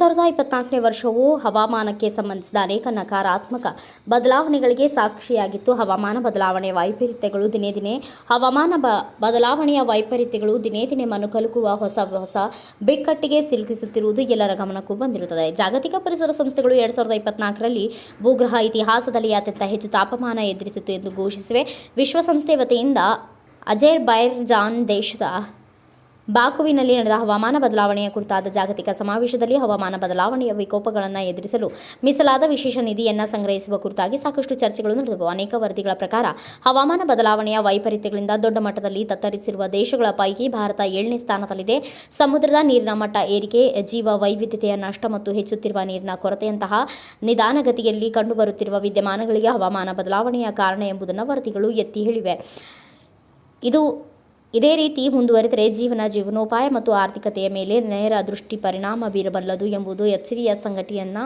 ಇಪ್ಪತ್ನಾಲ್ಕನೇ ವರ್ಷವು ಹವಾಮಾನಕ್ಕೆ ಸಂಬಂಧಿಸಿದ ಅನೇಕ ನಕಾರಾತ್ಮಕ ಬದಲಾವಣೆಗಳಿಗೆ ಸಾಕ್ಷಿಯಾಗಿತ್ತು. ಹವಾಮಾನ ಬದಲಾವಣೆಯ ವೈಪರೀತ್ಯಗಳು ದಿನೇ ದಿನೇ, ಹವಾಮಾನ ಬ, ಬದಲಾವಣೆಯ ವೈಪರೀತ್ಯಗಳು ದಿನೇ ದಿನೇ ಮನುಕಲುಕುವ ಹೊಸ ಹೊಸ ಬಿಕ್ಕಟ್ಟಿಗೆ ಸಿಲುಕಿಸುತ್ತಿರುವುದು ಎಲ್ಲರ ಗಮನಕ್ಕೂ ಬಂದಿರುತ್ತದೆ. ಜಾಗತಿಕ ಪರಿಸರ ಸಂಸ್ಥೆಗಳು ಎರಡು ಸಾವಿರದ ಇಪ್ಪತ್ನಾಲ್ಕರಲ್ಲಿ ಭೂಗ್ರಹ ಇತಿಹಾಸದಲ್ಲಿ ಅತ್ಯಂತ ಹೆಚ್ಚು ತಾಪಮಾನ ಎದುರಿಸಿತು ಎಂದು ಘೋಷಿಸಿವೆ. ವಿಶ್ವಸಂಸ್ಥೆ ವತಿಯಿಂದ ಅಜೇರ್ ಬೈರ್ಜಾನ್ ದೇಶದ ಬಾಕುವಿನಲ್ಲಿ ನಡೆದ ಹವಾಮಾನ ಬದಲಾವಣೆಯ ಕುರಿತಾದ ಜಾಗತಿಕ ಸಮಾವೇಶದಲ್ಲಿ ಹವಾಮಾನ ಬದಲಾವಣೆಯ ವಿಕೋಪಗಳನ್ನು ಎದುರಿಸಲು ಮೀಸಲಾದ ವಿಶೇಷ ನಿಧಿಯನ್ನು ಸಂಗ್ರಹಿಸುವ ಕುರಿತಾಗಿ ಸಾಕಷ್ಟು ಚರ್ಚೆಗಳು ನಡೆದವು. ಅನೇಕ ವರದಿಗಳ ಪ್ರಕಾರ, ಹವಾಮಾನ ಬದಲಾವಣೆಯ ವೈಪರೀತ್ಯಗಳಿಂದ ದೊಡ್ಡ ಮಟ್ಟದಲ್ಲಿ ತತ್ತರಿಸಿರುವ ದೇಶಗಳ ಪೈಕಿ ಭಾರತ ಏಳನೇ ಸ್ಥಾನದಲ್ಲಿದೆ. ಸಮುದ್ರದ ನೀರಿನ ಮಟ್ಟ ಏರಿಕೆ ಜೀವ ವೈವಿಧ್ಯತೆಯ ನಷ್ಟ ಮತ್ತು ಹೆಚ್ಚುತ್ತಿರುವ ನೀರಿನ ಕೊರತೆಯಂತಹ ನಿಧಾನಗತಿಯಲ್ಲಿ ಕಂಡುಬರುತ್ತಿರುವ ವಿದ್ಯಮಾನಗಳಿಗೆ ಹವಾಮಾನ ಬದಲಾವಣೆಯ ಕಾರಣ ಎಂಬುದನ್ನು ವರದಿಗಳು ಎತ್ತಿ ಹೇಳಿವೆ. ಇದು ಇದೇ ರೀತಿ ಮುಂದುವರೆದರೆ ಜೀವನ ಜೀವನೋಪಾಯ ಮತ್ತು ಆರ್ಥಿಕತೆಯ ಮೇಲೆ ನೇರ ದೃಷ್ಟಿ ಪರಿಣಾಮ ಬೀರಬಲ್ಲದು ಎಂಬುದು ಎಚ್ಚರಿಯ ಸಂಗತಿಯನ್ನು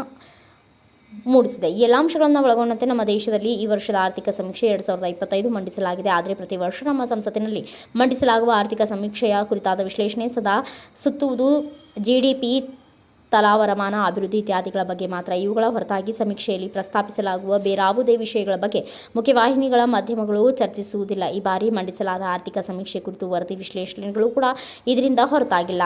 ಮೂಡಿಸಿದೆ. ಈ ಎಲ್ಲ ಅಂಶಗಳನ್ನು ಒಳಗೊಂಡಂತೆ ನಮ್ಮ ದೇಶದಲ್ಲಿ ಈ ವರ್ಷದ ಆರ್ಥಿಕ ಸಮೀಕ್ಷೆ ಎರಡು ಸಾವಿರದ ಇಪ್ಪತ್ತೈದು ಮಂಡಿಸಲಾಗಿದೆ. ಆದರೆ ಪ್ರತಿ ವರ್ಷ ನಮ್ಮ ಸಂಸತ್ತಿನಲ್ಲಿ ಮಂಡಿಸಲಾಗುವ ಆರ್ಥಿಕ ಸಮೀಕ್ಷೆಯ ಕುರಿತಾದ ವಿಶ್ಲೇಷಣೆ ಸದಾ ಸುತ್ತುವುದು. ಜಿ ಡಿ ಪಿ ಸ್ಥಳಾವರಮಾನ, ಅಭಿವೃದ್ಧಿ ಇತ್ಯಾದಿಗಳ ಬಗ್ಗೆ ಮಾತ್ರ ಇವುಗಳ ಹೊರತಾಗಿ ಸಮೀಕ್ಷೆಯಲ್ಲಿ ಪ್ರಸ್ತಾಪಿಸಲಾಗುವ ಬೇರಾವುದೇ ವಿಷಯಗಳ ಬಗ್ಗೆ ಮುಖ್ಯವಾಹಿನಿಗಳ ಮಾಧ್ಯಮಗಳು ಚರ್ಚಿಸುವುದಿಲ್ಲ. ಈ ಬಾರಿ ಮಂಡಿಸಲಾದ ಆರ್ಥಿಕ ಸಮೀಕ್ಷೆ ಕುರಿತು ವರದಿ ವಿಶ್ಲೇಷಣೆಗಳು ಕೂಡ ಇದರಿಂದ ಹೊರತಾಗಿಲ್ಲ.